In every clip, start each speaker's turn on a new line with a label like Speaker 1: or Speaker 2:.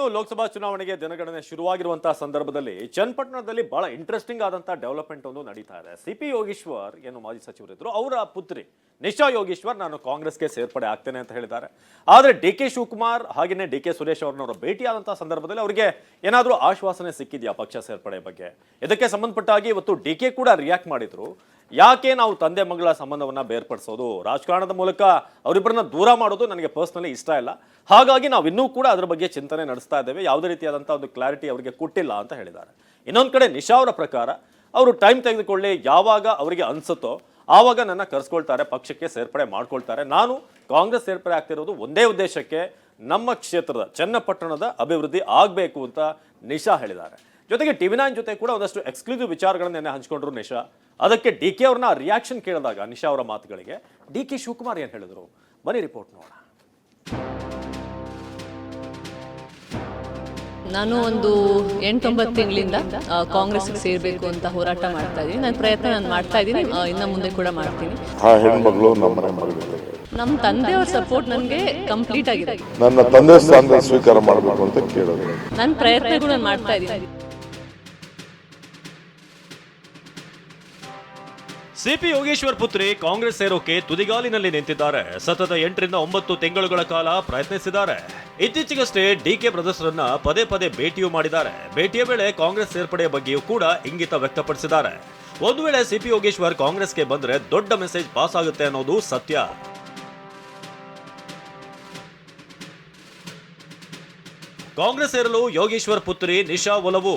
Speaker 1: ಇನ್ನು ಲೋಕಸಭಾ ಚುನಾವಣೆಗೆ ದಿನಗಣನೆ ಶುರುವಾಗಿರುವಂತಹ ಸಂದರ್ಭದಲ್ಲಿ ಚನ್ನಪಟ್ಟಣದಲ್ಲಿ ಬಹಳ ಇಂಟ್ರೆಸ್ಟಿಂಗ್ ಆದಂತಹ ಡೆವಲಪ್ಮೆಂಟ್ ಒಂದು ನಡೀತಾ ಇದೆ. ಸಿ ಪಿ ಯೋಗೀಶ್ವರ್ ಏನು ಮಾಜಿ ಸಚಿವರಿದ್ರು, ಅವರ ಪುತ್ರಿ ನಿಶಾ ಯೋಗೇಶ್ವರ್ ನಾನು ಕಾಂಗ್ರೆಸ್ಗೆ ಸೇರ್ಪಡೆ ಆಗ್ತೇನೆ ಅಂತ ಹೇಳಿದ್ದಾರೆ. ಆದರೆ ಡಿ ಕೆ ಶಿವಕುಮಾರ್ ಹಾಗೆಯೇ ಡಿ ಕೆ ಸುರೇಶ್ ಅವ್ರನ್ನವರು ಭೇಟಿಯಾದಂಥ ಸಂದರ್ಭದಲ್ಲಿ ಅವರಿಗೆ ಏನಾದರೂ ಆಶ್ವಾಸನೆ ಸಿಕ್ಕಿದೆಯಾ ಪಕ್ಷ ಸೇರ್ಪಡೆ ಬಗ್ಗೆ? ಇದಕ್ಕೆ ಸಂಬಂಧಪಟ್ಟಾಗಿ ಇವತ್ತು ಡಿ ಕೆ ಕೂಡ ರಿಯಾಕ್ಟ್ ಮಾಡಿದ್ರು. ಯಾಕೆ ನಾವು ತಂದೆ ಮಗಳ ಸಂಬಂಧವನ್ನು ಬೇರ್ಪಡಿಸೋದು? ರಾಜಕಾರಣದ ಮೂಲಕ ಅವರಿಬ್ಬರನ್ನ ದೂರ ಮಾಡೋದು ನನಗೆ ಪರ್ಸ್ನಲಿ ಇಷ್ಟ ಇಲ್ಲ. ಹಾಗಾಗಿ ನಾವು ಇನ್ನೂ ಕೂಡ ಅದರ ಬಗ್ಗೆ ಚಿಂತನೆ ನಡೆಸ್ತಾ ಇದ್ದೇವೆ. ಯಾವುದೇ ರೀತಿಯಾದಂಥ ಒಂದು ಕ್ಲಾರಿಟಿ ಅವರಿಗೆ ಕೊಟ್ಟಿಲ್ಲ ಅಂತ ಹೇಳಿದ್ದಾರೆ. ಇನ್ನೊಂದು ಕಡೆ ನಿಶಾ ಅವರ ಪ್ರಕಾರ, ಅವರು ಟೈಮ್ ತೆಗೆದುಕೊಳ್ಳಿ ಯಾವಾಗ ಅವರಿಗೆ ಅನ್ಸುತ್ತೋ ಆವಾಗ ನನ್ನ ಕರೆಸ್ಕೊಳ್ತಾರೆ, ಪಕ್ಷಕ್ಕೆ ಸೇರ್ಪಡೆ ಮಾಡ್ಕೊಳ್ತಾರೆ. ನಾನು ಕಾಂಗ್ರೆಸ್ ಸೇರ್ಪಡೆ ಆಗ್ತಿರೋದು ಒಂದೇ ಉದ್ದೇಶಕ್ಕೆ ನಮ್ಮ ಕ್ಷೇತ್ರದ, ಚನ್ನಪಟ್ಟಣದ ಅಭಿವೃದ್ಧಿ ಆಗಬೇಕು ಅಂತ ನಿಶಾ ಹೇಳಿದ್ದಾರೆ. ಜೊತೆಗೆ ಟಿವಿ ನೈನ್ ಜೊತೆ ಕೂಡ ಒಂದಷ್ಟು ಎಕ್ಸ್ಕ್ಲೂಸಿವ್ ವಿಚಾರಗಳನ್ನೇ ಹಂಚ್ಕೊಂಡ್ರು ನಿಶಾ. ಅದಕ್ಕೆ ಡಿ ಕೆ ಅವ್ರನ್ನ ರಿಯಾಕ್ಷನ್ ಕೇಳಿದಾಗ ನಿಶಾ ಅವರ ಮಾತುಗಳಿಗೆ, ಡಿ ಕೆ ಶಿವಕುಮಾರ್ ಏನು ಹೇಳಿದರು? ಬನ್ನಿ ರಿಪೋರ್ಟ್ ನೋಡೋಣ.
Speaker 2: ನಾನು ಒಂದು ಎಂಟೊಂಬತ್ತು ತಿಂಗಳಿಂದ ಕಾಂಗ್ರೆಸ್ಗೆ ಸೇರಬೇಕು ಅಂತ ಹೋರಾಟ ಮಾಡ್ತಾ ಇದ್ದೀನಿ. ನನ್ನ ಪ್ರಯತ್ನ ನಾನು ಮಾಡ್ತಾ ಇದ್ದೀನಿ. ಇನ್ನು ಮುಂದೆ ಕೂಡ ಮಾಡ್ತೀನಿ. ನಮ್ಮ ತಂದೆಯವ್ರ ಸಪೋರ್ಟ್ ನನಗೆ ಕಂಪ್ಲೀಟ್ ಆಗಿದೆ.
Speaker 3: ನನ್ನ ತಂದೆ ಸ್ಥಾನದಲ್ಲಿ ಸ್ವೀಕಾರ ಮಾಡಬೇಕು ಅಂತ ಕೇಳೋದು
Speaker 2: ನನ್ನ ಪ್ರಯತ್ನಗಳು ನಾನು ಮಾಡ್ತಾ ಇದ್ದೀನಿ.
Speaker 1: ಸಿಪಿ ಯೋಗೇಶ್ವರ್ ಪುತ್ರಿ ಕಾಂಗ್ರೆಸ್ ಸೇರೋಕೆ ತುದಿಗಾಲಿನಲ್ಲಿ ನಿಂತಿದ್ದಾರೆ. ಸತತ ಎಂಟರಿಂದ ಒಂಬತ್ತು ತಿಂಗಳುಗಳ ಕಾಲ ಪ್ರಯತ್ನಿಸಿದ್ದಾರೆ. ಇತ್ತೀಚೆಗಷ್ಟೇ ಡಿ ಕೆ ಬ್ರದರ್ಸ್ರನ್ನ ಪದೇ ಪದೇ ಭೇಟಿಯೂ ಮಾಡಿದ್ದಾರೆ. ಭೇಟಿಯ ವೇಳೆ ಕಾಂಗ್ರೆಸ್ ಸೇರ್ಪಡೆಯ ಬಗ್ಗೆಯೂ ಕೂಡ ಇಂಗಿತ ವ್ಯಕ್ತಪಡಿಸಿದ್ದಾರೆ. ಒಂದು ವೇಳೆ ಸಿಪಿ ಯೋಗೇಶ್ವರ್ ಕಾಂಗ್ರೆಸ್ಗೆ ಬಂದ್ರೆ ದೊಡ್ಡ ಮೆಸೇಜ್ ಪಾಸ್ ಆಗುತ್ತೆ ಅನ್ನೋದು ಸತ್ಯ. ಕಾಂಗ್ರೆಸ್ ಸೇರಲು ಯೋಗೇಶ್ವರ್ ಪುತ್ರಿ ನಿಶಾ ಒಲವು.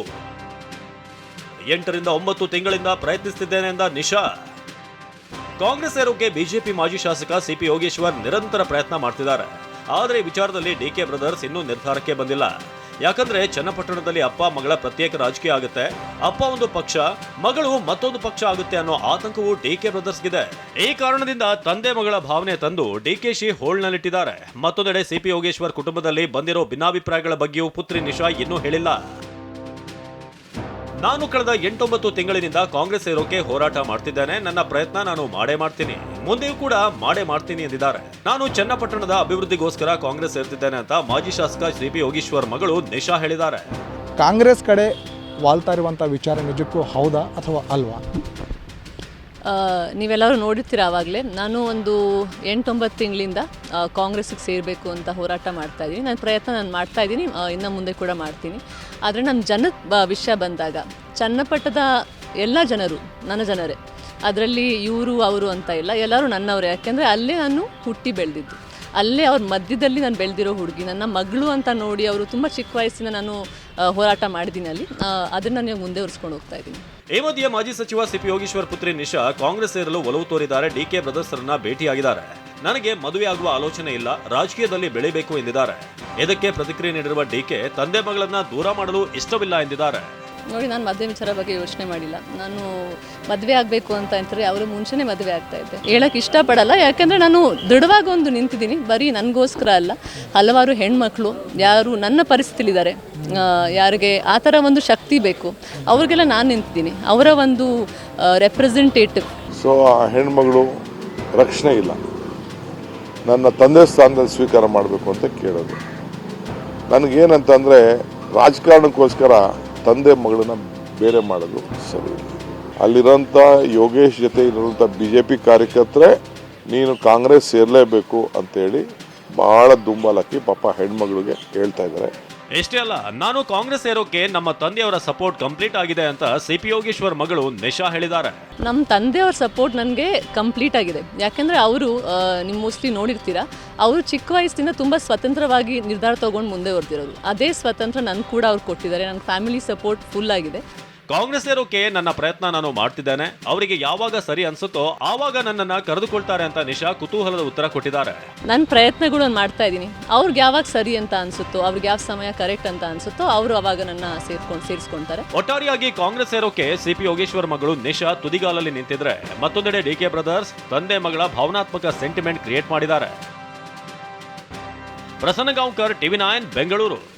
Speaker 1: ಎಂಟರಿಂದ ಒಂಬತ್ತು ತಿಂಗಳಿಂದ ಪ್ರಯತ್ನಿಸುತ್ತಿದ್ದೇನೆ ಎಂದ ನಿಶಾ. ಕಾಂಗ್ರೆಸ್ ಸೇರೋಕೆ ಬಿಜೆಪಿ ಮಾಜಿ ಶಾಸಕ ಸಿಪಿ ಯೋಗೇಶ್ವರ್ ನಿರಂತರ ಪ್ರಯತ್ನ ಮಾಡ್ತಿದ್ದಾರೆ. ಆದರೆ ಈ ವಿಚಾರದಲ್ಲಿ ಡಿ ಕೆ ಬ್ರದರ್ಸ್ ಇನ್ನೂ ನಿರ್ಧಾರಕ್ಕೆ ಬಂದಿಲ್ಲ. ಯಾಕಂದ್ರೆ ಚನ್ನಪಟ್ಟಣದಲ್ಲಿ ಅಪ್ಪ, ಮಗಳ ಪ್ರತ್ಯೇಕ ರಾಜಕೀಯ ಆಗುತ್ತೆ. ಅಪ್ಪ ಒಂದು ಪಕ್ಷ, ಮಗಳು ಮತ್ತೊಂದು ಪಕ್ಷ ಆಗುತ್ತೆ ಅನ್ನೋ ಆತಂಕವು ಡಿ ಕೆ ಬ್ರದರ್ಸ್ಗಿದೆ. ಈ ಕಾರಣದಿಂದ ತಂದೆ, ಮಗಳ ಭಾವನೆ ತಂದು ಡಿ ಕೆ ಶಿ ಹೋಳ್ನಲ್ಲಿಟ್ಟಿದ್ದಾರೆ ಮತ್ತೊಂದೆಡೆ ಸಿಪಿ ಯೋಗೇಶ್ವರ್ ಕುಟುಂಬದಲ್ಲಿ ಬಂದಿರೋ ಭಿನ್ನಾಭಿಪ್ರಾಯಗಳ ಬಗ್ಗೆಯೂ ಪುತ್ರಿ ನಿಶಾ ಇನ್ನೂ ಹೇಳಿಲ್ಲ. ನಾನು ಕಳೆದ ಎಂಟೊಂಬತ್ತು ತಿಂಗಳಿನಿಂದ ಕಾಂಗ್ರೆಸ್ ಸೇರೋಕೆ ಹೋರಾಟ ಮಾಡ್ತಿದ್ದೇನೆ. ನನ್ನ ಪ್ರಯತ್ನ ನಾನು ಮಾಡೇ ಮಾಡ್ತೀನಿ. ಮುಂದೆಯೂ ಕೂಡ ಮಾಡೇ ಮಾಡ್ತೀನಿ ಎಂದಿದ್ದಾರೆ. ನಾನು ಚನ್ನಪಟ್ಟಣದ ಅಭಿವೃದ್ಧಿಗೋಸ್ಕರ ಕಾಂಗ್ರೆಸ್ ಸೇರ್ತಿದ್ದೇನೆ ಅಂತ ಮಾಜಿ ಶಾಸಕ ಶ್ರೀ ಪಿ ಯೋಗೀಶ್ವರ್ ಮಗಳು ನಿಶಾ ಹೇಳಿದ್ದಾರೆ.
Speaker 4: ಕಾಂಗ್ರೆಸ್ ಕಡೆ ವಾಲ್ತಾ ಇರುವಂಥ ವಿಚಾರ ನಿಜಕ್ಕೂ ಹೌದಾ ಅಥವಾ ಅಲ್ವಾ?
Speaker 2: ನೀವೆಲ್ಲರೂ ನೋಡಿರ್ತೀರ ಆವಾಗಲೇ ನಾನು ಒಂದು ಎಂಟೊಂಬತ್ತು ತಿಂಗಳಿಂದ ಕಾಂಗ್ರೆಸ್ಗೆ ಸೇರಬೇಕು ಅಂತ ಹೋರಾಟ ಮಾಡ್ತಾ ಇದ್ದೀನಿ. ನನ್ನ ಪ್ರಯತ್ನ ನಾನು ಮಾಡ್ತಾ ಇದ್ದೀನಿ. ಇನ್ನು ಮುಂದೆ ಕೂಡ ಮಾಡ್ತೀನಿ. ಆದರೆ ನಮ್ಮ ಜನದ ವಿಷಯ ಬಂದಾಗ, ಚನ್ನಪಟ್ಟದ ಎಲ್ಲ ಜನರು, ನನ್ನ ಜನರೇ, ಅದರಲ್ಲಿ ಇವರು, ಅವರು ಅಂತ ಇಲ್ಲ, ಎಲ್ಲರೂ ನನ್ನವರೇ. ಯಾಕೆಂದರೆ ಅಲ್ಲೇ ನಾನು ಹುಟ್ಟಿ ಬೆಳೆದಿದ್ದು. ಅಲ್ಲೇ ಅವ್ರ ಮಧ್ಯದಲ್ಲಿ ನಾನು ಬೆಳೆದಿರೋ ಹುಡುಗಿ. ನನ್ನ ಮಗಳು ಅಂತ ನೋಡಿ ಅವರು ತುಂಬ ಚಿಕ್ಕ ವಯಸ್ಸಿನ ನಾನು ಹೋರಾಟ ಮಾಡಿದ್ದೀನಿ ಅಲ್ಲಿ. ಅದನ್ನು ನಾನು ಮುಂದೆ ಉರ್ಸ್ಕೊಂಡು ಹೋಗ್ತಾ ಇದ್ದೀನಿ.
Speaker 1: ಈ ಮಾಜಿ ಸಚಿವ ಸಿಪಿ ಯೋಗೀಶ್ವರ್ ಪುತ್ರಿ ನಿಶಾ ಕಾಂಗ್ರೆಸ್ ಸೇರಲು ಒಲವು ತೋರಿದ್ದಾರೆ. ಡಿಕೆ ಬ್ರದರ್ಸ್ ರನ್ನ ಭೇಟಿಯಾಗಿದ್ದಾರೆ. ನನಗೆ ಮದುವೆ ಆಗುವ ಆಲೋಚನೆ ಇಲ್ಲ. ರಾಜಕೀಯದಲ್ಲಿ ಬೆಳೆಯಬೇಕು ಎಂದಿದ್ದಾರೆ. ಇದಕ್ಕೆ ಪ್ರತಿಕ್ರಿಯೆ ನೀಡಿರುವ ಡಿಕೆ ತಂದೆ ಮಗಳನ್ನ ದೂರ ಮಾಡಲು ಇಷ್ಟವಿಲ್ಲ ಎಂದಿದ್ದಾರೆ.
Speaker 2: ನೋಡಿ, ನಾನು ಮದುವೆ ವಿಚಾರ ಬಗ್ಗೆ ಯೋಚನೆ ಮಾಡಿಲ್ಲ. ನಾನು ಮದುವೆ ಆಗಬೇಕು ಅಂತ ಅಂತಾರೆ ಅವರು ಮುಂಚೆನೇ ಮದುವೆ ಆಗ್ತಾ ಇದ್ದೆ. ಹೇಳಕ್ಕೆ ಇಷ್ಟಪಡಲ್ಲ, ಯಾಕಂದರೆ ನಾನು ದೃಢವಾಗಿ ಒಂದು ನಿಂತಿದ್ದೀನಿ. ಬರೀ ನನಗೋಸ್ಕರ ಅಲ್ಲ, ಹಲವಾರು ಹೆಣ್ಮಕ್ಳು, ಯಾರು ನನ್ನ ಪರಿಸ್ಥಿತಿಲಿದ್ದಾರೆ. ಯಾರಿಗೆ ಆ ಥರ ಒಂದು ಶಕ್ತಿ ಬೇಕು. ಅವ್ರಿಗೆಲ್ಲ ನಾನು ನಿಂತಿದ್ದೀನಿ. ಅವರ ಒಂದು ರೆಪ್ರೆಸೆಂಟೇಟಿವ್
Speaker 3: ಸೊ ಆ ಹೆಣ್ಮಗಳು ರಕ್ಷಣೆ ಇಲ್ಲ. ನನ್ನ ತಂದೆ ಸ್ಥಾನದಲ್ಲಿ ಸ್ವೀಕಾರ ಮಾಡಬೇಕು ಅಂತ ಕೇಳೋದು. ನನಗೇನಂತಂದರೆ ರಾಜಕಾರಣಕ್ಕೋಸ್ಕರ ತಂದೆ ಮಗಳನ್ನ ಬೇರೆ ಮಾಡೋದು ಸರಿ. ಅಲ್ಲಿರೋಂಥ ಯೋಗೇಶ್ ಜೊತೆ ಇರೋಂಥ ಬಿ ಜೆ ಪಿ ಕಾರ್ಯಕರ್ತರೆ, ನೀನು ಕಾಂಗ್ರೆಸ್ ಸೇರಲೇಬೇಕು ಅಂತೇಳಿ ಭಾಳ ದುಂಬಲಕ್ಕಿ ಪಾಪ ಹೆಣ್ಮಗಳಿಗೆ ಹೇಳ್ತಾ ಇದ್ದಾರೆ.
Speaker 1: ಇಷ್ಟೇ ಅಲ್ಲ, ನಾನು ಕಾಂಗ್ರೆಸ್ ಸೇರೋಕೆ ನಮ್ಮ ತಂದೆಯವರ ಸಪೋರ್ಟ್ ಕಂಪ್ಲೀಟ್ ಆಗಿದೆ ಅಂತ ಸಿಪಿ ಯೋಗೇಶ್ವರ್ ಮಗಳು ನಿಶಾ ಹೇಳಿದ್ದಾರೆ.
Speaker 2: ನಮ್ಮ ತಂದೆಯವ್ರ ಸಪೋರ್ಟ್ ನನಗೆ ಕಂಪ್ಲೀಟ್ ಆಗಿದೆ. ಯಾಕೆಂದರೆ ಅವರು ನೀವು ಮೋಸ್ಟ್ಲಿ ನೋಡಿರ್ತೀರಾ, ಅವರು ಚಿಕ್ಕ ವಯಸ್ಸಿನಿಂದ ತುಂಬ ಸ್ವತಂತ್ರವಾಗಿ ನಿರ್ಧಾರ ತಗೊಂಡು ಮುಂದೆ ಹೊರ್ತಿರೋದು ಅದೇ ಸ್ವತಂತ್ರ ನನಗೆ ಕೂಡ ಅವ್ರು ಕೊಟ್ಟಿದ್ದಾರೆ ನನ್ನ ಫ್ಯಾಮಿಲಿ ಸಪೋರ್ಟ್ ಫುಲ್ ಆಗಿದೆ.
Speaker 1: ಕಾಂಗ್ರೆಸ್ ಸೇರೋಕೆ ನನ್ನ ಪ್ರಯತ್ನ ನಾನು ಮಾಡ್ತಿದ್ದೇನೆ. ಅವರಿಗೆ ಯಾವಾಗ ಸರಿ ಅನ್ಸುತ್ತೋ ಆವಾಗ ನನ್ನನ್ನ ಕರೆದುಕೊಳ್ತಾರೆ ಅಂತ ನಿಶಾ ಕುತೂಹಲದ ಉತ್ತರ ಕೊಟ್ಟಿದ್ದಾರೆ.
Speaker 2: ನನ್ನ ಪ್ರಯತ್ನಗಳು ಮಾಡ್ತಾ ಇದ್ದೀನಿ. ಅವ್ರಿಗೆ ಯಾವಾಗ ಸರಿ ಅಂತ ಅನ್ಸುತ್ತೋ ಅವ್ರಿಗೆ ಯಾವ ಸಮಯ ಕರೆಕ್ಟ್ ಅಂತ ಅನ್ಸುತ್ತೋ ಅವರು ಅವಾಗ ನನ್ನ ಸೇರ್ಕೊಂಡು ಸೇರಿಸ್ಕೊಳ್ತಾರೆ
Speaker 1: ಒಟ್ಟಾರೆಯಾಗಿ ಕಾಂಗ್ರೆಸ್ ಸೇರೋಕೆ ಸಿಪಿ ಯೋಗೇಶ್ವರ್ ಮಗಳು ನಿಶಾ ತುದಿಗಾಲಲ್ಲಿ ನಿಂತಿದ್ರೆ ಮತ್ತೊಂದೆಡೆ ಡಿ ಕೆ ಬ್ರದರ್ಸ್ ತಂದೆ ಮಗಳ ಭಾವನಾತ್ಮಕ ಸೆಂಟಿಮೆಂಟ್ ಕ್ರಿಯೇಟ್ ಮಾಡಿದ್ದಾರೆ. Prasanna Gaonkar TV nine Bengaluru.